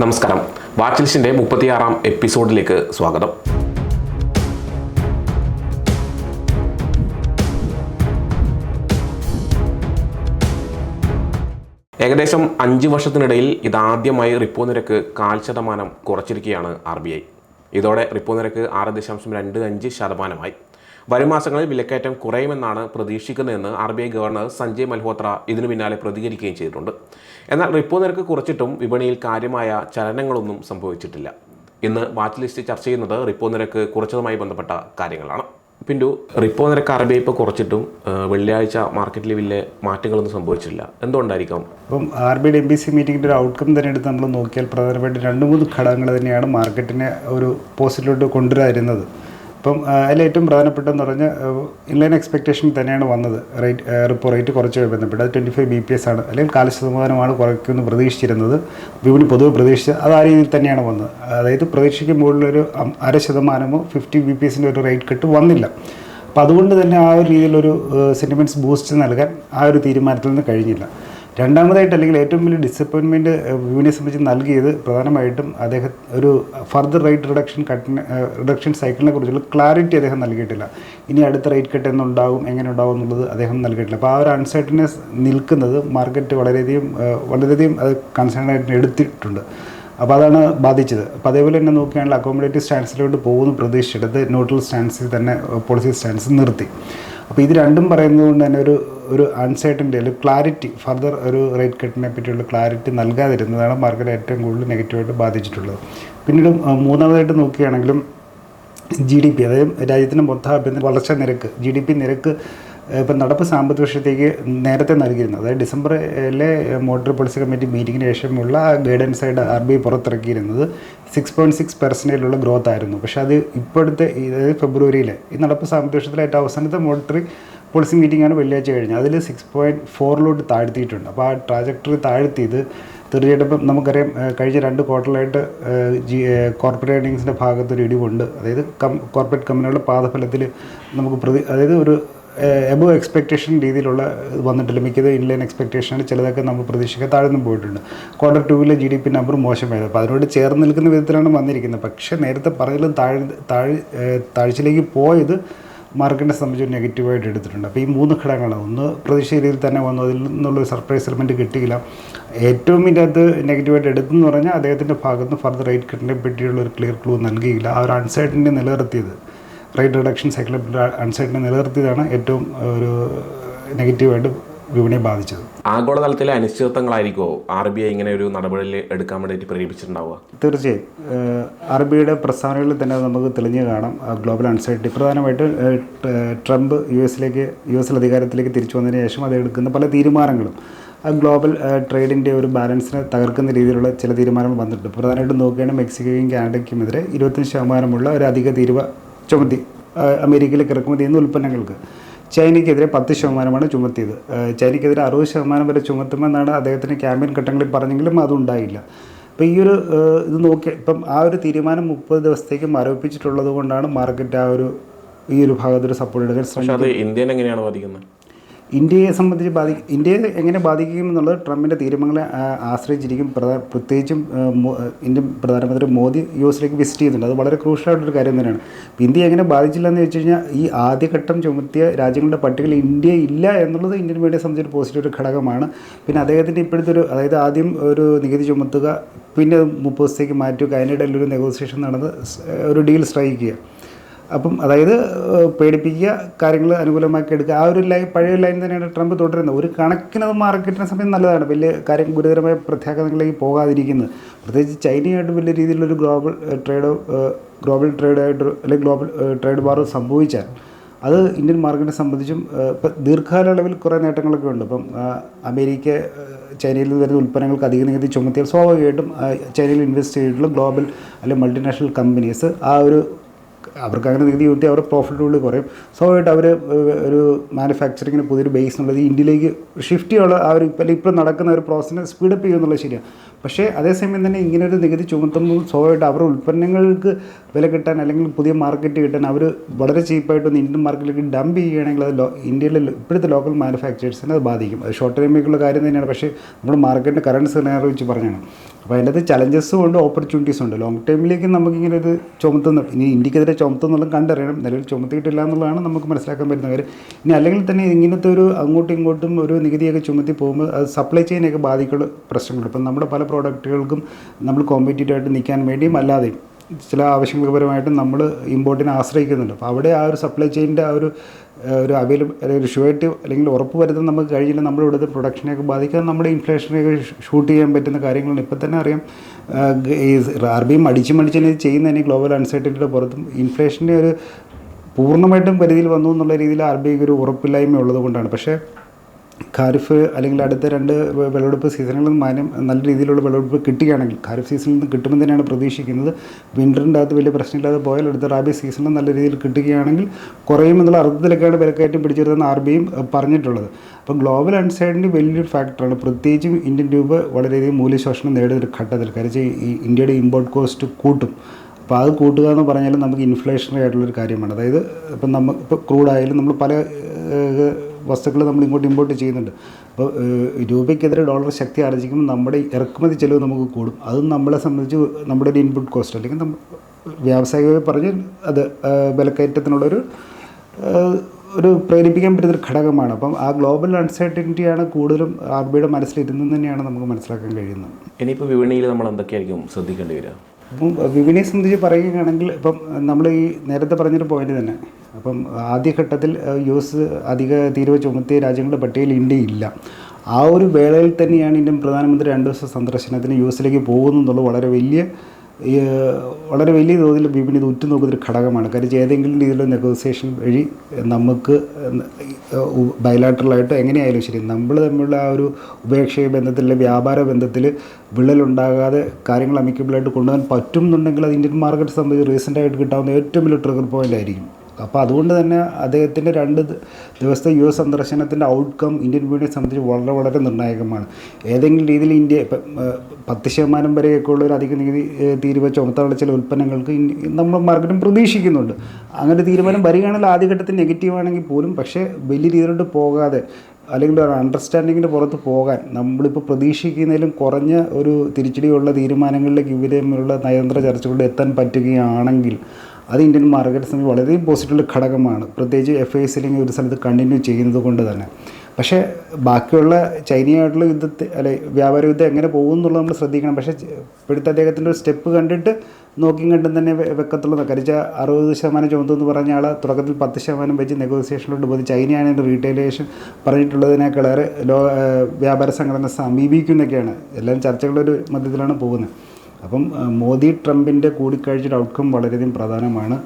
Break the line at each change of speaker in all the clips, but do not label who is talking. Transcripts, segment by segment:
നമസ്കാരം. വാച്ച് ലിസ്റ്റിന്റെ മുപ്പത്തിയാറാം എപ്പിസോഡിലേക്ക് സ്വാഗതം. ഏകദേശം അഞ്ച് വർഷത്തിനിടയിൽ ഇതാദ്യമായി റിപ്പോ നിരക്ക് കാൽ ശതമാനം കുറച്ചിരിക്കുകയാണ് ആർ ബി ഐ. ഇതോടെ റിപ്പോ നിരക്ക് ആറ് ദശാംശം രണ്ട് അഞ്ച് ശതമാനമായി. വരും മാസങ്ങളിൽ വിലക്കയറ്റം കുറയുമെന്നാണ് പ്രതീക്ഷിക്കുന്നതെന്ന് R B I governor Sanjay Malhotra ഇതിനു പിന്നാലെ പ്രതികരിക്കുകയും ചെയ്തിട്ടുണ്ട്. എന്നാൽ റിപ്പോ നിരക്ക് കുറച്ചിട്ടും വിപണിയിൽ കാര്യമായ ചലനങ്ങളൊന്നും സംഭവിച്ചിട്ടില്ല. ഇന്ന് വാച്ച് ലിസ്റ്റ് ചർച്ച ചെയ്യുന്നത് റിപ്പോ നിരക്ക് കുറച്ചതുമായി ബന്ധപ്പെട്ട കാര്യങ്ങളാണ്. പിന്നെ റിപ്പോ നിരക്ക് ആർ ബി ഐ ഇപ്പോൾ കുറച്ചിട്ടും വെള്ളിയാഴ്ച മാർക്കറ്റിൽ വലിയ മാറ്റങ്ങളൊന്നും സംഭവിച്ചില്ല എന്തുകൊണ്ടായിരിക്കാം?
അപ്പം R B D M B C മീറ്റിങ്ങിന്റെ ഒരു ഔട്ട്കം തന്നെ എടുത്ത് നമ്മൾ നോക്കിയാൽ പ്രധാനമായിട്ട് രണ്ട് മൂന്ന് ഘടകങ്ങൾ തന്നെയാണ് മാർക്കറ്റിനെ ഒരു പോസിറ്റിലോട്ട് കൊണ്ടുവരുന്നത് അപ്പം ഏറ്റവും പ്രധാനപ്പെട്ടതെന്ന് പറഞ്ഞാൽ ഇൻലൈൻ എക്സ്പെക്ടേഷൻ തന്നെയാണ് വന്നത്. റേറ്റ് റിപ്പോ റേറ്റ് കുറച്ച് ബന്ധപ്പെട്ട്. അത് twenty five B P S ആണ്. അല്ലെങ്കിൽ കാല ശതമാനമാണ് കുറയ്ക്കുമെന്ന് പ്രതീക്ഷിച്ചിരുന്നത്. വിപണി പൊതുവെ പ്രതീക്ഷിച്ചത് അത് ആ രീതിയിൽ തന്നെയാണ് വന്നത്. അതായത് പ്രതീക്ഷയ്ക്ക് മുകളിലൊരു അര ശതമാനമോ ഫിഫ്റ്റി ബി പി എസിന്റെ ഒരു റേറ്റ് കട്ട് വന്നില്ല. അപ്പോൾ അതുകൊണ്ട് തന്നെ ആ ഒരു രീതിയിലൊരു സെന്റിമെന്റ്സ് ബൂസ്റ്റ് നൽകാൻ ആ ഒരു തീരുമാനത്തിൽ നിന്ന് കഴിഞ്ഞില്ല. രണ്ടാമതായിട്ട് അല്ലെങ്കിൽ ഏറ്റവും വലിയ ഡിസപ്പോയിൻമെന്റ് വിപണിയെ സംബന്ധിച്ച് നൽകിയത് പ്രധാനമായിട്ടും അദ്ദേഹം ഒരു ഫർദർ റേറ്റ് റിഡക്ഷൻ കട്ടിന് റിഡക്ഷൻ സൈക്കിളിനെ കുറിച്ചുള്ള ക്ലാരിറ്റി അദ്ദേഹം നൽകിയിട്ടില്ല. ഇനി അടുത്ത റേറ്റ് കട്ട് എന്നുണ്ടാവും എങ്ങനെ ഉണ്ടാവും എന്നുള്ളത് അദ്ദേഹം നൽകിയിട്ടില്ല. അപ്പോൾ ആ ഒരു അൺസർട്ടനെസ് നിൽക്കുന്നത് മാർക്കറ്റ് വളരെയധികം വളരെയധികം അത് കൺസേൺ ആയിട്ട് എടുത്തിട്ടുണ്ട്. അപ്പോൾ അതാണ് ബാധിച്ചത്. അപ്പോൾ അതേപോലെ തന്നെ നോക്കുകയാണെങ്കിൽ അക്കോമഡേറ്റീവ് സ്റ്റാൻസിലോട്ട് പോകുന്ന പ്രതീക്ഷിച്ചെടുത്ത് ന്യൂട്രൽ സ്റ്റാൻസിൽ തന്നെ പോളിസി സ്റ്റാൻസ് നിർത്തി. അപ്പോൾ ഇത് രണ്ടും പറയുന്നത് കൊണ്ട് തന്നെ ഒരു ഒരു അൺസർട്ടന്റി അല്ലെങ്കിൽ ക്ലാരിറ്റി ഫർദർ ഒരു റേറ്റ് കട്ടിനെ പറ്റിയുള്ള ക്ലാരിറ്റി നൽകാതിരുന്നതാണ് മാർക്കറ്റ് ഏറ്റവും കൂടുതൽ നെഗറ്റീവായിട്ട് ബാധിച്ചിട്ടുള്ളത്. പിന്നീട് മൂന്നാമതായിട്ട് നോക്കുകയാണെങ്കിലും ജി ഡി പി അതായത് രാജ്യത്തിന്റെ മൊത്ത ആഭ്യന്തര വളർച്ചാ നിരക്ക് ജി ഡി പി നിരക്ക് ഇപ്പം നടപ്പ് സാമ്പത്തിക വർഷത്തേക്ക് നേരത്തെ നൽകിയിരുന്നു. അതായത് ഡിസംബറിലെ മോട്ടോർ പോളിസി കമ്മിറ്റി മീറ്റിംഗിന് ശേഷമുള്ള ഗൈഡൻസ് ആയിട്ട് ആർ ബി ഐ പുറത്തിറക്കിയിരുന്നത് സിക്സ് പോയിന്റ് സിക്സ് പെർസെന്റേജിലുള്ള ഗ്രോത്ത് ആയിരുന്നു. പക്ഷെ അത് ഇപ്പോഴത്തെ അതായത് ഫെബ്രുവരിയിലെ ഈ നടപ്പ് സാമ്പത്തിക വർഷത്തിലെ ഏറ്റവും അവസാനത്തെ മോട്ടറി പോളിസി മീറ്റിംഗാണ് വെള്ളിയാഴ്ച കഴിഞ്ഞത്. അതിൽ സിക്സ് പോയിന്റ് ഫോറിലോട്ട് താഴ്ത്തിയിട്ടുണ്ട്. അപ്പോൾ ആ ട്രാജക്ടറി താഴ്ത്തിയത് തീർച്ചയായിട്ടും ഇപ്പം നമുക്കറിയാം കഴിഞ്ഞ രണ്ട് ക്വാർട്ടറിലായിട്ട് ജി കോർപ്പറേറ്റ് ഏർണിങ്സിന്റെ ഭാഗത്തൊരു ഇടിവുണ്ട്. അതായത് കം കോർപ്പറേറ്റ് കമ്പനികളുടെ പാദഫലത്തിൽ നമുക്ക് പ്രതി അതായത് ഒരു എബോ എക്സ്പെക്റ്റേഷൻ രീതിയിലുള്ള വന്നിട്ടില്ല. മിക്കത് ഇൻലൈൻ എക്സ്പെക്റ്റേഷനാണ് ചിലതൊക്കെ നമ്മൾ പ്രതീക്ഷയ്ക്ക് താഴ്ന്നു പോയിട്ടുണ്ട്. ക്വാർട്ടർ ടൂവിലെ ജി ഡി പി നമ്പർ മോശമായത് അപ്പോൾ അതിനോട് ചേർന്ന് നിൽക്കുന്ന വിധത്തിലാണ് വന്നിരിക്കുന്നത്. പക്ഷേ നേരത്തെ പറയലും താഴ് താഴ് താഴ്ചയിലേക്ക് പോയത് മാർക്കറ്റിനെ സംബന്ധിച്ച് നെഗറ്റീവായിട്ട് എടുത്തിട്ടുണ്ട്. അപ്പോൾ ഈ മൂന്ന് ഘടകങ്ങളാണ്. ഒന്ന് പ്രതീക്ഷ രീതിയിൽ തന്നെ വന്നു. അതിൽ നിന്നുള്ളൊരു സർപ്രൈസ് എലമെന്റ് കിട്ടിയില്ല. ഏറ്റവും ഇതിന്റെ അകത്ത് നെഗറ്റീവായിട്ട് എടുത്തെന്ന് പറഞ്ഞാൽ അദ്ദേഹത്തിന്റെ ഭാഗത്ത് ഫർദർ റേറ്റ് കട്ടിനെ പറ്റിയുള്ള ഒരു ക്ലിയർ ക്ലൂ നൽകിയില്ല. ആ ഒരു അൺസൈറ്റിനെ നിലനിർത്തിയത്. റേറ്റ് റിഡക്ഷൻ സൈക്കിൾ അൺസൈറ്റിനെ നിലനിർത്തിയതാണ് ഏറ്റവും ഒരു നെഗറ്റീവായിട്ട് വിപണിയെ ബാധിച്ചത്.
ആഗോളതലത്തിലെ അനിശ്ചിതത്വങ്ങളായിരിക്കുമോ ആർ ബി ഐ ഇങ്ങനെ ഒരു നടപടിയിൽ എടുക്കാൻ വേണ്ടിയിട്ട് പ്രേരിപ്പിച്ചിട്ടുണ്ടാവുക?
തീർച്ചയായും. ആർ ബി ഐയുടെ പ്രസ്താവനകളിൽ തന്നെ നമുക്ക് തെളിഞ്ഞു കാണാം. ഗ്ലോബൽ അൺസൈറ്റി പ്രധാനമായിട്ട് ട്രംപ് യു എസിലേക്ക് യു എസിൽ അധികാരത്തിലേക്ക് തിരിച്ചു വന്നതിന് ശേഷം അത് എടുക്കുന്ന പല തീരുമാനങ്ങളും. ആ ഗ്ലോബൽ ട്രേഡിന്റെ ഒരു ബാലൻസിനെ തകർക്കുന്ന രീതിയിലുള്ള ചില തീരുമാനങ്ങൾ വന്നിട്ടുണ്ട്. പ്രധാനമായിട്ടും നോക്കുകയാണെങ്കിൽ മെക്സിക്കോയും കാനഡയ്ക്കുമെതിരെ ഇരുപത്തഞ്ച് ശതമാനമുള്ള ഒരു അധിക തീരുവ ചുമത്തി അമേരിക്കയിലെ അമേരിക്കയിലേക്ക് ഇറക്കുമതി ചെയ്യുന്ന ഉൽപ്പന്നങ്ങൾക്ക്. ചൈനയ്ക്കെതിരെ പത്ത് ശതമാനമാണ് ചുമത്തിയത്. ചൈനയ്ക്കെതിരെ അറുപത് ശതമാനം വരെ ചുമത്തുമെന്നാണ് അദ്ദേഹത്തിന് ക്യാമ്പയിൻ ഘട്ടങ്ങളിൽ പറഞ്ഞെങ്കിലും അതുണ്ടായില്ല അപ്പോൾ ഈ ഒരു ഇത് നോക്കി ഇപ്പം ആ ഒരു തീരുമാനം മുപ്പത് ദിവസത്തേക്ക് മരവിപ്പിച്ചിട്ടുള്ളത് കൊണ്ടാണ് മാർക്കറ്റ് ആ ഒരു ഈ ഒരു ഭാഗത്തൊരു സപ്പോർട്ട് എടുക്കാൻ ശ്രമിക്കുന്നത്.
ഇന്ത്യൻ എങ്ങനെയാണ് ബാധിക്കുന്നത്?
ഇന്ത്യയെ സംബന്ധിച്ച് ബാധി ഇന്ത്യയെ എങ്ങനെ ബാധിക്കും എന്നുള്ളത് ട്രംപിന്റെ തീരുമാനങ്ങളെ ആശ്രയിച്ചിരിക്കും. പ്രധാ പ്രത്യേകിച്ചും ഇന്ത്യൻ പ്രധാനമന്ത്രി മോദി യു എസിലേക്ക് വിസിറ്റ് ചെയ്യുന്നുണ്ട്. അത് വളരെ ക്രൂഷ്യമായിട്ടൊരു കാര്യം തന്നെയാണ്. അപ്പോൾ ഇന്ത്യ എങ്ങനെ ബാധിച്ചില്ല എന്ന് വെച്ച് കഴിഞ്ഞാൽ ഈ ആദ്യഘട്ടം ചുമത്തിയ രാജ്യങ്ങളുടെ പട്ടികയിൽ ഇന്ത്യ ഇല്ല എന്നുള്ളത് ഇന്ത്യൻ മീഡിയ സംബന്ധിച്ച് പോസിറ്റീവ് ഒരു ഘടകമാണ്. പിന്നെ അദ്ദേഹത്തിന്റെ ഇപ്പോഴത്തെ ഒരു അതായത് ആദ്യം ഒരു നികുതി ചുമത്തുക പിന്നെ മുപ്പത് ദിവസത്തേക്ക് മാറ്റുക അതിനിടയിൽ ഒരു നെഗോസിയേഷൻ നടന്ന് ഒരു ഡീൽ സ്ട്രൈക്ക് ചെയ്യുക. അപ്പം അതായത് പേടിപ്പിക്കുക കാര്യങ്ങൾ അനുകൂലമാക്കി എടുക്കുക. ആ ഒരു ലൈൻ പഴയ ലൈൻ തന്നെയാണ് ട്രംപ് തുടരുന്നത്. ഒരു കണക്കിന് അത് മാർക്കറ്റിനെ സമയം നല്ലതാണ്. വലിയ കാര്യം ഗുരുതരമായ പ്രത്യാഘാതങ്ങളിലേക്ക് പോകാതിരിക്കുന്നത് പ്രത്യേകിച്ച് ചൈനയായിട്ട് വലിയ രീതിയിലൊരു ഗ്ലോബൽ ട്രേഡ് ഗ്ലോബൽ ട്രേഡായിട്ട് അല്ലെങ്കിൽ ഗ്ലോബൽ ട്രേഡ് വാർ സംഭവിച്ചാൽ അത് ഇന്ത്യൻ മാർക്കറ്റിനെ സംബന്ധിച്ചും ഇപ്പം ദീർഘകാല അളവിൽ കുറേ നേട്ടങ്ങളൊക്കെ ഉണ്ട്. ഇപ്പം അമേരിക്ക ചൈനയിൽ നിന്ന് വരുന്ന ഉൽപ്പന്നങ്ങൾക്ക് അധിക നികുതി ചുമത്തിയാൽ സ്വാഭാവികമായിട്ടും ചൈനയിൽ ഇൻവെസ്റ്റ് ചെയ്തിട്ടുള്ള ഗ്ലോബൽ അല്ലെങ്കിൽ മൾട്ടിനാഷണൽ കമ്പനീസ് ആ ഒരു അവർക്ക് അങ്ങനെ നികുതി കൂട്ടി അവരുടെ പ്രോഫിറ്റബിൾ കുറയും. സ്വാഭാവികമായിട്ട് അവർ ഒരു മാനുഫാക്ചറിങ്ങിന് പുതിയൊരു ബേസ് എന്നുള്ളത് ഇന്ത്യയിലേക്ക് ഷിഫ്റ്റ് ചെയ്യാനുള്ള ആ ഒരു ഇപ്പം ഇപ്പോൾ നടക്കുന്ന ഒരു പ്രോസസ്സിനെ സ്പീഡപ്പ് ചെയ്യുക എന്നുള്ളത് ശരിയാണ്. പക്ഷേ അതേസമയം തന്നെ ഇങ്ങനെ ഒരു നികുതി ചുമത്തുമ്പോൾ സ്വാഭാവികമായിട്ട് അവരുടെ ഉൽപ്പന്നങ്ങൾക്ക് വില കിട്ടാൻ അല്ലെങ്കിൽ പുതിയ മാർക്കറ്റ് കിട്ടാൻ അവർ വളരെ ചീപ്പായിട്ടൊന്ന് ഇന്ത്യൻ മാർക്കറ്റിലേക്ക് ഡംപ് ചെയ്യുകയാണെങ്കിൽ അത് ഇന്ത്യയിലെ ഇപ്പോഴത്തെ ലോക്കൽ മാനുഫാക്ചേഴ്സിനെ അത് ബാധിക്കും. അത് ഷോർട്ട് ടൈമിലേക്കുള്ള കാര്യം തന്നെയാണ്. പക്ഷേ നമ്മൾ മാർക്കറ്റിന്റെ കറൻസ് നേരെ വെച്ച് പറഞ്ഞാണ്. അപ്പോൾ അതിന്റെ അകത്ത് ചലഞ്ചസും ഉണ്ട് ഓപ്പർച്യൂണിറ്റീസും ഉണ്ട്. ലോങ് ടൈമിലേക്ക് നമുക്കിങ്ങനെ ഇത് ചുമത്തുന്ന ഇനി ഇന്ത്യക്കെതിരെ ചുമത്തുന്നുള്ള കണ്ടറിയണം. നിലവിൽ ചുമത്തിയിട്ടില്ല എന്നുള്ളതാണ് നമുക്ക് മനസ്സിലാക്കാൻ പറ്റുന്ന കാര്യം. ഇനി അല്ലെങ്കിൽ തന്നെ ഇങ്ങനത്തെ ഒരു അങ്ങോട്ടും ഇങ്ങോട്ടും ഒരു നികുതിയൊക്കെ ചുമത്തി പോകുമ്പോൾ അത് സപ്ലൈ ചെയിനൊക്കെ ബാധിക്കുന്ന പ്രശ്നങ്ങളുണ്ട്. ഇപ്പം നമ്മുടെ പല പ്രോഡക്റ്റുകൾക്കും നമ്മൾ കോമ്പറ്റീറ്റീവ് ആയിട്ട് നിൽക്കാൻ വേണ്ടിയും അല്ലാതെയും ചില ആവശ്യങ്ങൾപരമായിട്ടും നമ്മൾ ഇമ്പോർട്ടിനെ ആശ്രയിക്കുന്നുണ്ട്. അപ്പോൾ അവിടെ ആ ഒരു സപ്ലൈ ചെയിന്റെ ആ ഒരു ഒരു അവൈലബിൾ ഒരു ഷുവേറ്റ് അല്ലെങ്കിൽ ഉറപ്പ് വരുത്താൻ നമുക്ക് കഴിഞ്ഞില്ല നമ്മുടെ ഇവിടുത്തെ പ്രൊഡക്ഷനെയൊക്കെ ബാധിക്കാതെ നമ്മുടെ ഇൻഫ്ലേഷനെയൊക്കെ ഷൂട്ട് ചെയ്യാൻ പറ്റുന്ന കാര്യങ്ങൾ ഇപ്പം തന്നെ അറിയാം. ഈ ആർ ബി മടിച്ച് മടിച്ച് ചെയ്യുന്നതിന് ഗ്ലോബൽ അൺസർട്ടിനിറ്റിയുടെ പുറത്തും ഇൻഫ്ലേഷന്റെ ഒരു പൂർണമായിട്ടും പരിധിയിൽ വന്നു എന്നുള്ള രീതിയിൽ ആർ ബി ഐക്ക് ഒരു ഉറപ്പില്ലായ്മ ഉള്ളത് കൊണ്ടാണ്. പക്ഷേ ഖാരിഫ് അല്ലെങ്കിൽ അടുത്ത രണ്ട് വിളവെടുപ്പ് സീസണുകളിൽ മാനം നല്ല രീതിയിലുള്ള വിളവെടുപ്പ് കിട്ടുകയാണെങ്കിൽ ഖാരിഫ് സീസണിൽ നിന്ന് കിട്ടുമെന്ന് തന്നെയാണ് പ്രതീക്ഷിക്കുന്നത്. വിന്ററിന്റെ അകത്ത് വലിയ പ്രശ്നമില്ലാതെ പോയാൽ അടുത്ത റാബി സീസണിൽ നല്ല രീതിയിൽ കിട്ടുകയാണെങ്കിൽ കുറയുമെന്നുള്ള അർത്ഥത്തിലൊക്കെയാണ് വിലക്കയറ്റം പിടിച്ചിരുന്നതെന്ന് ആർ ബിയും പറഞ്ഞിട്ടുള്ളത്. അപ്പോൾ ഗ്ലോബൽ അൺസൈഡിന്റെ വലിയൊരു ഫാക്ടറാണ്. പ്രത്യേകിച്ചും ഇന്ത്യൻ രൂപ വളരെയധികം മൂല്യശോഷണം നേടുന്ന ഒരു ഘട്ടത്തിൽ. കാര്യം ഈ ഇന്ത്യയുടെ ഇമ്പോർട്ട് കോസ്റ്റ് കൂട്ടും. അപ്പോൾ അത് കൂട്ടുക എന്ന് പറഞ്ഞാൽ നമുക്ക് ഇൻഫ്ലേഷണറി ആയിട്ടുള്ളൊരു കാര്യമാണ്. അതായത് ഇപ്പം നമ്മൾ ഇപ്പോൾ ക്രൂഡായാലും നമ്മൾ പല വസ്തുക്കൾ നമ്മൾ ഇങ്ങോട്ട് ഇമ്പോർട്ട് ചെയ്യുന്നുണ്ട്. അപ്പോൾ രൂപയ്ക്കെതിരെ ഡോളർ ശക്തി ആർജിക്കുമ്പോൾ നമ്മുടെ ഇറക്കുമതി ചെലവ് നമുക്ക് കൂടും. അതും നമ്മളെ സംബന്ധിച്ച് നമ്മുടെ ഒരു ഇൻപുട്ട് കോസ്റ്റ് അല്ലെങ്കിൽ നമ്മൾ വ്യാവസായികമായി പറഞ്ഞ് അത് വിലക്കയറ്റത്തിനുള്ളൊരു ഒരു പ്രേരിപ്പിക്കാൻ പറ്റുന്ന ഒരു ഘടകമാണ്. അപ്പം ആ ഗ്ലോബൽ അൺസർട്ടിനിറ്റിയാണ് കൂടുതലും ആർ ബിയുടെ മനസ്സിലിരുന്നു തന്നെയാണ് നമുക്ക് മനസ്സിലാക്കാൻ കഴിയുന്നത്.
ഇനിയിപ്പോൾ വിപണിയിൽ നമ്മൾ എന്തൊക്കെയായിരിക്കും ശ്രദ്ധിക്കേണ്ടി വരിക?
അപ്പം വിപണിയെ സംബന്ധിച്ച് പറയുകയാണെങ്കിൽ ഇപ്പം നമ്മൾ ഈ നേരത്തെ പറഞ്ഞൊരു പോയിന്റ് തന്നെ. അപ്പം ആദ്യഘട്ടത്തിൽ യു എസ് അധിക തീരുവ ചുമത്തിയ രാജ്യങ്ങളുടെ പട്ടികയിൽ ഇന്ത്യ ഇല്ല ആ ഒരു വേളയിൽ തന്നെയാണ് ഇന്ത്യൻ പ്രധാനമന്ത്രി രണ്ട് ദിവസ സന്ദർശനത്തിന് യു എസിലേക്ക് പോകുന്നു എന്നുള്ളത് വളരെ വലിയ ഈ, വളരെ വലിയ തോതിൽ വിപണി ഇത് ഉറ്റുനോക്കുന്നൊരു ഘടകമാണ്. കാര്യം ഏതെങ്കിലും രീതിയിലുള്ള നെഗോസിയേഷൻ വഴി നമുക്ക് ബയലാറ്ററലായിട്ട് എങ്ങനെയായാലും ശരി നമ്മൾ തമ്മിലുള്ള ആ ഒരു ഉപേക്ഷയ ബന്ധത്തിൽ വ്യാപാര ബന്ധത്തിൽ വിള്ളലുണ്ടാകാതെ കാര്യങ്ങൾ അമിക്കബിളായിട്ട് കൊണ്ടുപോകാൻ പറ്റും എന്നുണ്ടെങ്കിൽ അത് ഇന്ത്യൻ മാർക്കറ്റ് സംബന്ധിച്ച് റീസെന്റായിട്ട് കിട്ടാവുന്ന ഏറ്റവും വലിയ ട്രിഗർ പോയിന്റ് ആയിരിക്കും. അപ്പോൾ അതുകൊണ്ട് തന്നെ അദ്ദേഹത്തിന്റെ രണ്ട് ദിവസത്തെ യു എസ് സന്ദർശനത്തിന്റെ ഔട്ട്കം ഇന്ത്യൻ വീടിനെ സംബന്ധിച്ച് വളരെ വളരെ നിർണായകമാണ്. ഏതെങ്കിലും രീതിയിൽ ഇന്ത്യ പത്ത് ശതമാനം വരെയൊക്കെ ഉള്ള ഒരു അധിക നികുതി തീരുവ ചുമത്താനുള്ള ചില ഉൽപ്പന്നങ്ങൾക്ക് നമ്മൾ മാർക്കറ്റും പ്രതീക്ഷിക്കുന്നുണ്ട്. അങ്ങനെ തീരുമാനം വരികയാണെങ്കിൽ ആദ്യഘട്ടത്തിൽ നെഗറ്റീവാണെങ്കിൽ പോലും പക്ഷേ വലിയ രീതിയിലോട്ട് പോകാതെ അല്ലെങ്കിൽ ഒരു അണ്ടർസ്റ്റാൻഡിങ്ങിന്റെ പുറത്ത് പോകാൻ നമ്മളിപ്പോൾ പ്രതീക്ഷിക്കുന്നതിലും കുറഞ്ഞ ഒരു തിരിച്ചടിയുള്ള തീരുമാനങ്ങളിലേക്ക് ഇവർ തമ്മിലുള്ള നയതന്ത്ര ചർച്ചകളിൽ എത്താൻ പറ്റുകയാണെങ്കിൽ അത് ഇന്ത്യൻ മാർക്കറ്റ് സമയം വളരെ പോസിറ്റീവ് ഘടകമാണ്. പ്രത്യേകിച്ച് എഫ് ഐ സിലിങ് ഒരു സ്ഥലത്ത് കണ്ടിന്യൂ ചെയ്യുന്നത് കൊണ്ട് തന്നെ. പക്ഷേ ബാക്കിയുള്ള ചൈനയായിട്ടുള്ള യുദ്ധത്തെ അല്ലെ വ്യാപാര യുദ്ധം എങ്ങനെ പോകും എന്നുള്ളത് നമ്മൾ ശ്രദ്ധിക്കണം. പക്ഷേ ഇപ്പോഴത്തെ അദ്ദേഹത്തിന്റെ ഒരു സ്റ്റെപ്പ് കണ്ടിട്ട് നോക്കിയും കണ്ടും തന്നെ വെ- വെക്കത്തുള്ളൂ കരിച്ച അറുപത് ശതമാനം ചുമത്തുമെന്ന് പറഞ്ഞ ആൾ തുടക്കത്തിൽ പത്ത് ശതമാനം വെച്ച് നെഗോസിയേഷനിലോട്ട് പോയി. ചൈനയാണ് എന്റെ റീറ്റെയിലേഷൻ പറഞ്ഞിട്ടുള്ളതിനേക്കാളേറെ ലോ വ്യാപാര സംഘടന സമീപിക്കുന്നൊക്കെയാണ്. എല്ലാം ചർച്ചകളൊരു മധ്യത്തിലാണ് പോകുന്നത്. അപ്പം മോദി ട്രംപിന്റെ കൂടിക്കാഴ്ചയുടെ ഔട്ട്കം വളരെയധികം പ്രധാനമാണ്.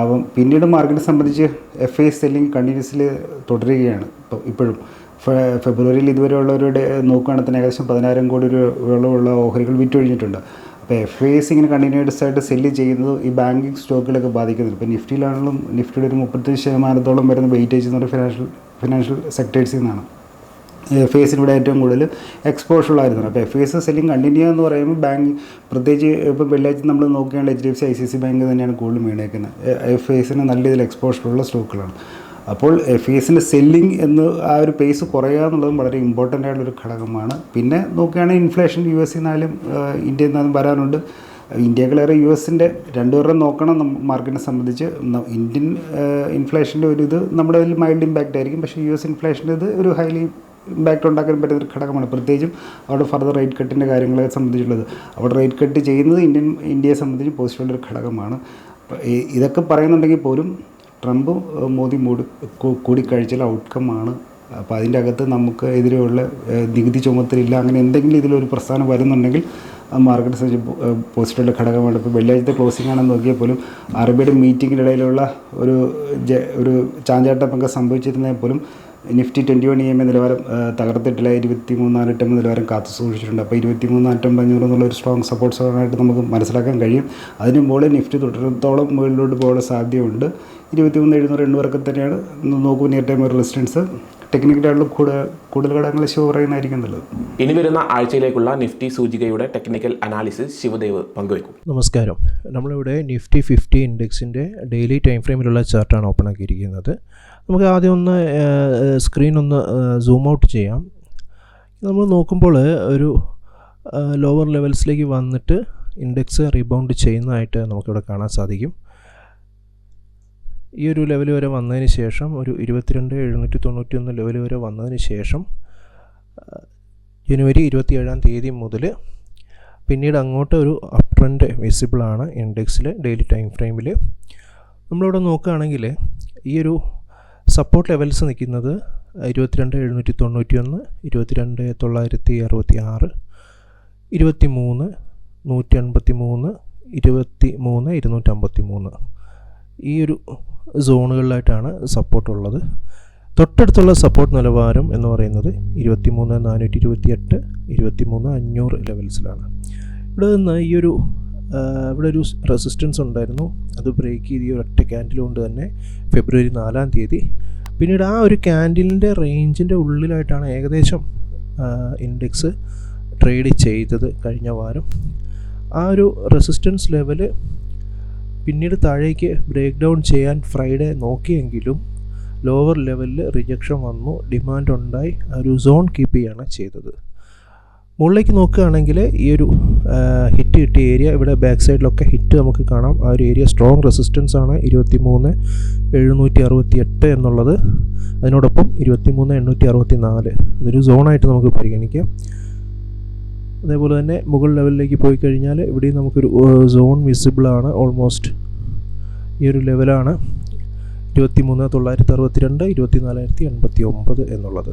അപ്പം പിന്നീട് മാർക്കറ്റ് സംബന്ധിച്ച് എഫ് ഐ സെല്ലിംഗ് കണ്ടിന്യൂസ്ലി തുടരുകയാണ് ഇപ്പോഴും. ഫെബ്രുവരിയിൽ ഇതുവരെയുള്ളവരുടെ നോക്കുകയാണെങ്കിൽ തന്നെ ഏകദേശം പതിനായിരം കോടി രൂപയുള്ള ഓഹരികൾ വിറ്റൊഴിഞ്ഞിട്ടുണ്ട്. അപ്പോൾ എഫ് ഐ എസ് ഇങ്ങനെ കണ്ടിന്യൂസ് ആയിട്ട് സെല്ല് ചെയ്യുന്നത് ഈ ബാങ്കിങ് സ്റ്റോക്കുകളൊക്കെ ബാധിക്കുന്നുണ്ട്. ഇപ്പോൾ നിഫ്റ്റിയിലാണെങ്കിലും നിഫ്റ്റിയുടെ ഒരു മുപ്പത്തഞ്ച് ശതമാനത്തോളം വരുന്ന വെയിറ്റേജ് എന്ന് പറയുന്നത് ഫിനാൻഷ്യൽ ഫിനാൻഷ്യൽ സെക്ടേഴ്സിൽ നിന്നാണ്. ഐ ഏറ്റവും കൂടുതൽ എക്സ്പോഷർ ഉള്ളായിരുന്നു അപ്പോൾ എഫ് എസ് സെല്ലിംഗ് കണ്ടിന്യൂ എന്ന് പറയുമ്പോൾ ബാങ്ക് പ്രത്യേകിച്ച് ഇപ്പോൾ വെള്ളിയാഴ്ച നമ്മൾ നോക്കുകയാണെങ്കിൽ H D F C I C C bank തന്നെയാണ് കൂടുതൽ വീണേക്കുന്നത് എഫ് ഐസിന് നല്ല രീതിയിൽ എക്സ്പോഷർ ഉള്ള സ്റ്റോക്കുകളാണ് അപ്പോൾ എഫ് എസിന്റെ സെല്ലിംഗ് എന്ന് ആ ഒരു പേസ് കുറയുക എന്നുള്ളതും വളരെ ഇമ്പോർട്ടന്റ് ആയിട്ടുള്ളൊരു ഘടകമാണ്. പിന്നെ നോക്കുകയാണെങ്കിൽ ഇൻഫ്ലേഷൻ യു എസ് നിന്നാലും ഇന്ത്യയിൽ നിന്നും വരാനുണ്ട് ഇന്ത്യകളേറെ യു എസിന്റെ രണ്ടുപേരുടെ നോക്കണം മാർക്കറ്റിനെ സംബന്ധിച്ച്. ഇന്ത്യൻ ഇൻഫ്ലേഷന്റെ ഒരു ഇത് നമ്മുടെ മൈൽഡ് ഇമ്പാക്റ്റ് ആയിരിക്കും. പക്ഷേ യു എസ് ഇൻഫ്ലേഷന്റെ ഇത് ഒരു ഹൈലി ഇമ്പാക്റ്റ് ഉണ്ടാക്കാൻ പറ്റുന്ന ഒരു ഘടകമാണ്. പ്രത്യേകിച്ചും അവിടെ ഫർദർ റേറ്റ് കട്ടിന്റെ കാര്യങ്ങളെ സംബന്ധിച്ചുള്ളത്. അവിടെ റേറ്റ് കട്ട് ചെയ്യുന്നത് ഇന്ത്യൻ ഇന്ത്യയെ സംബന്ധിച്ച് പോസിറ്റീവുള്ളൊരു ഘടകമാണ്. ഇതൊക്കെ പറയുന്നുണ്ടെങ്കിൽ പോലും ട്രംപ് മോദി മൂടി കൂടിക്കാഴ്ചയിലെ കൂടിക്കാഴ്ചയിൽ ഔട്ട്കം ആണ്. അപ്പോൾ അതിന്റെ അകത്ത് നമുക്ക് എതിരെയുള്ള നികുതി ചുമത്തലില്ല അങ്ങനെ എന്തെങ്കിലും ഇതിലൊരു പ്രസ്ഥാനം വരുന്നുണ്ടെങ്കിൽ മാർക്കറ്റ് സംബന്ധിച്ച് പോസിറ്റീവുള്ള ഘടകമാണ്. ഇപ്പോൾ വെള്ളിയാഴ്ചത്തെ ക്ലോസിംഗ് ആണെന്ന് നോക്കിയാൽ പോലും ആർ ബിയുടെ മീറ്റിങ്ങിനിടയിലുള്ള ഒരു ഒരു ചാഞ്ചാട്ടമൊക്കെ സംഭവിച്ചിരുന്നാൽ പോലും Nifty twenty one E M A നിലവാരം തകർത്തിട്ടില്ല ഇരുപത്തി മൂന്ന് നാനൂറ്റമ്പത് നിലവാരം കാത്തു സൂക്ഷിച്ചിട്ടുണ്ട്. അപ്പോൾ ഇരുപത്തി മൂന്ന് നാനൂറ്റമ്പത് അഞ്ഞൂറ് എന്നുള്ള ഒരു സ്ട്രോങ് സപ്പോർട്ട് സോണായിട്ട് നമുക്ക് മനസ്സിലാക്കാൻ കഴിയും. അതിന് മുകളിൽ നിഫ്റ്റി തുടരത്തോളം മുകളിലോട്ട് പോകാനുള്ള സാധ്യതയുണ്ട്. ഇരുപത്തി മൂന്ന് എഴുന്നൂറ് എണ്ണൂറൊക്കെ തന്നെയാണ്. നോക്കുമ്പോൾ നിയർ ടൈം ഒരു റെസിസ്റ്റൻസ് ടെക്നിക്കലായിട്ടുള്ള കൂടുതൽ കൂടുതൽ ഘടകങ്ങൾ ശിവ പറയുന്നതായിരിക്കും നല്ലത്.
ഇനി വരുന്ന ആഴ്ചയിലേക്കുള്ള നിഫ്റ്റി സൂചികയുടെ ടെക്നിക്കൽ അനാലിസിസ് ശിവദേവ് പങ്കുവയ്ക്കും.
നമസ്കാരം. നമ്മളിവിടെ നിഫ്റ്റി ഫിഫ്റ്റി ഇൻഡെക്സിന്റെ ഡെയിലി ടൈം ഫ്രെയിമിലുള്ള ചാർട്ടാണ് ഓപ്പൺ ആക്കിയിരിക്കുന്നത്. നമുക്ക് ആദ്യം ഒന്ന് സ്ക്രീൻ ഒന്ന് സൂം ഔട്ട് ചെയ്യാം. നമ്മൾ നോക്കുമ്പോൾ ഒരു ലോവർ ലെവൽസിലേക്ക് വന്നിട്ട് ഇൻഡെക്സ് റീബൗണ്ട് ചെയ്യുന്നതായിട്ട് നമുക്കിവിടെ കാണാൻ സാധിക്കും. ഈ ഒരു ലെവൽ വരെ വന്നതിന് ശേഷം ഒരു ഇരുപത്തിരണ്ട് എഴുന്നൂറ്റി തൊണ്ണൂറ്റി ഒന്ന് ലെവൽ വരെ വന്നതിന് ശേഷം ജനുവരി ഇരുപത്തി ഏഴാം തീയതി മുതൽ പിന്നീട് അങ്ങോട്ട് ഒരു അപ് ട്രെൻഡ് വിസിബിളാണ് ഇൻഡെക്സിൽ ഡെയിലി ടൈം ഫ്രെയിമിൽ നമ്മളിവിടെ നോക്കുകയാണെങ്കിൽ ഈ ഒരു സപ്പോർട്ട് ലെവൽസ് നിൽക്കുന്നത് ഇരുപത്തിരണ്ട് എഴുന്നൂറ്റി തൊണ്ണൂറ്റി ഒന്ന് ഇരുപത്തിരണ്ട് തൊള്ളായിരത്തി അറുപത്തി ആറ് ഇരുപത്തി മൂന്ന് നൂറ്റി അൻപത്തി മൂന്ന് ഇരുപത്തി മൂന്ന് ഇരുന്നൂറ്റമ്പത്തി മൂന്ന് ഈ ഒരു സോണുകളിലായിട്ടാണ് സപ്പോർട്ട് ഉള്ളത്. തൊട്ടടുത്തുള്ള സപ്പോർട്ട് നിലവാരം എന്ന് പറയുന്നത് ഇരുപത്തി മൂന്ന് നാനൂറ്റി ഇരുപത്തി എട്ട് ഇരുപത്തി മൂന്ന് അഞ്ഞൂറ് ലെവൽസിലാണ് ഇവിടെ നിന്ന് ഈ ഒരു ഇവിടെ ഒരു റെസിസ്റ്റൻസ് ഉണ്ടായിരുന്നു. അത് ബ്രേക്ക് ചെയ്ത് ഈ ഒറ്റ ക്യാൻഡിൽ കൊണ്ട് തന്നെ ഫെബ്രുവരി നാലാം തീയതി. പിന്നീട് ആ ഒരു ക്യാൻഡിലിന്റെ റേഞ്ചിന്റെ ഉള്ളിലായിട്ടാണ് ഏകദേശം ഇൻഡെക്സ് ട്രേഡ് ചെയ്തത് കഴിഞ്ഞ വാരം. ആ ഒരു റെസിസ്റ്റൻസ് ലെവൽ പിന്നീട് താഴേക്ക് ബ്രേക്ക് ഡൗൺ ചെയ്യാൻ ഫ്രൈഡേ നോക്കിയെങ്കിലും ലോവർ ലെവലിൽ റിജക്ഷൻ വന്നു. ഡിമാൻഡ് ഉണ്ടായി. ആ ഒരു സോൺ കീപ്പ് ചെയ്യാണ് ചെയ്തത്. മുകളിലേക്ക് നോക്കുകയാണെങ്കിൽ ഈ ഒരു ഹിറ്റ് കിട്ടിയ ഏരിയ ഇവിടെ ബാക്ക് സൈഡിലൊക്കെ ഹിറ്റ് നമുക്ക് കാണാം. ആ ഒരു ഏരിയ സ്ട്രോങ് റെസിസ്റ്റൻസ് ആണ്. ഇരുപത്തി മൂന്ന് എഴുന്നൂറ്റി അറുപത്തി എട്ട് എന്നുള്ളത്. അതിനോടൊപ്പം ഇരുപത്തി മൂന്ന് എണ്ണൂറ്റി അറുപത്തി നാല് അതൊരു സോണായിട്ട് നമുക്ക് പരിഗണിക്കാം. അതേപോലെ തന്നെ മുകൾ ലെവലിലേക്ക് പോയി കഴിഞ്ഞാൽ ഇവിടെയും നമുക്കൊരു സോൺ വിസിബിളാണ് ഓൾമോസ്റ്റ് ഈ ഒരു ലെവലാണ് ഇരുപത്തി മൂന്ന് തൊള്ളായിരത്തി അറുപത്തി രണ്ട് ഇരുപത്തി നാലായിരത്തി എൺപത്തി ഒമ്പത് എന്നുള്ളത്.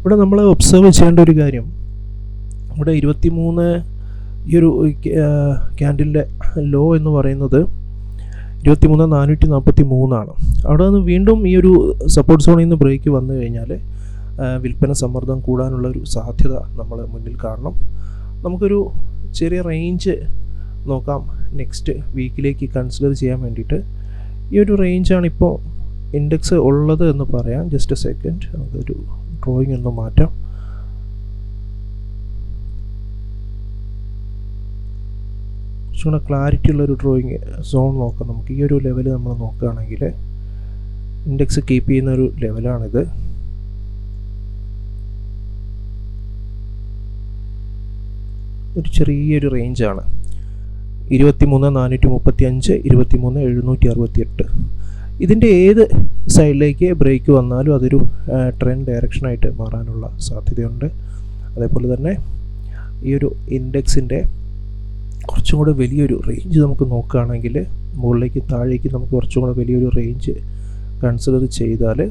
ഇവിടെ നമ്മൾ ഒബ്സർവ് ചെയ്യേണ്ട ഒരു കാര്യം ഇവിടെ ഇരുപത്തി മൂന്ന് ഈ ഒരു ക്യാൻഡിലിന്റെ ലോ എന്ന് പറയുന്നത് ഇരുപത്തി മൂന്ന് നാനൂറ്റി നാൽപ്പത്തി മൂന്നാണ് അവിടെ നിന്ന് വീണ്ടും ഈ ഒരു സപ്പോർട്ട് സോണിൽ നിന്ന് ബ്രേക്ക് വന്നു കഴിഞ്ഞാൽ വിൽപ്പന സമ്മർദ്ദം കൂടാനുള്ള ഒരു സാധ്യത നമ്മൾ മുന്നിൽ കാണണം. നമുക്കൊരു ചെറിയ റേഞ്ച് നോക്കാം. നെക്സ്റ്റ് വീക്കിലേക്ക് കൺസിഡർ ചെയ്യാൻ വേണ്ടിയിട്ട്. ഈ ഒരു റേഞ്ചാണ് ഇപ്പോൾ ഇൻഡെക്സ് ഉള്ളത് എന്ന് പറയാം. ജസ്റ്റ് സെക്കൻഡ് നമുക്കൊരു ഡ്രോയിങ് ഒന്ന് മാറ്റാം. കുറച്ചുകൂടെ ക്ലാരിറ്റി ഉള്ളൊരു ഡ്രോയിങ് സോൺ നോക്കാം. നമുക്ക് ഈ ഒരു ലെവൽ നമ്മൾ നോക്കുകയാണെങ്കിൽ ഇൻഡെക്സ് കീപ്പ് ചെയ്യുന്ന ഒരു ലെവലാണിത് ഒരു ചെറിയൊരു റേഞ്ചാണ് ഇരുപത്തി മൂന്ന് നാനൂറ്റി മുപ്പത്തി അഞ്ച് ഇരുപത്തി മൂന്ന് എഴുന്നൂറ്റി അറുപത്തി എട്ട് ഇതിന്റെ ഏത് സൈഡിലേക്ക് ബ്രേക്ക് വന്നാലും അതൊരു ട്രെൻഡ് ഡയറക്ഷനായിട്ട് മാറാനുള്ള സാധ്യതയുണ്ട്. അതേപോലെ തന്നെ ഈ ഒരു ഇൻഡെക്സിന്റെ കുറച്ചും കൂടെ വലിയൊരു റേഞ്ച് നമുക്ക് നോക്കുകയാണെങ്കിൽ മുകളിലേക്ക് താഴേക്ക് നമുക്ക് കുറച്ചും കൂടെ വലിയൊരു റേഞ്ച് കൺസിഡർ ചെയ്താൽ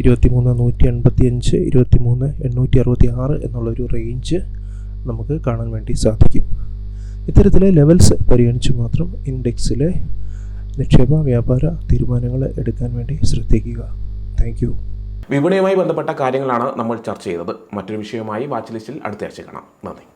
ഇരുപത്തി മൂന്ന് നൂറ്റി എൺപത്തി അഞ്ച് ഇരുപത്തി മൂന്ന് എണ്ണൂറ്റി അറുപത്തി ആറ് എന്നുള്ളൊരു റേഞ്ച് നമുക്ക് കാണാൻ വേണ്ടി സാധിക്കും. ഇത്തരത്തിലെ ലെവൽസ് പരിഗണിച്ച് മാത്രം ഇൻഡെക്സിലെ നിക്ഷേപ വ്യാപാര തീരുമാനങ്ങൾ എടുക്കാൻ വേണ്ടി ശ്രദ്ധിക്കുക. താങ്ക്
വിപണിയുമായി ബന്ധപ്പെട്ട കാര്യങ്ങളാണ് നമ്മൾ ചർച്ച ചെയ്തത്. മറ്റൊരു വിഷയവുമായി വാച്ച് ലിസ്റ്റിൽ അടുത്ത ആഴ്ച കാണാം. നന്ദി.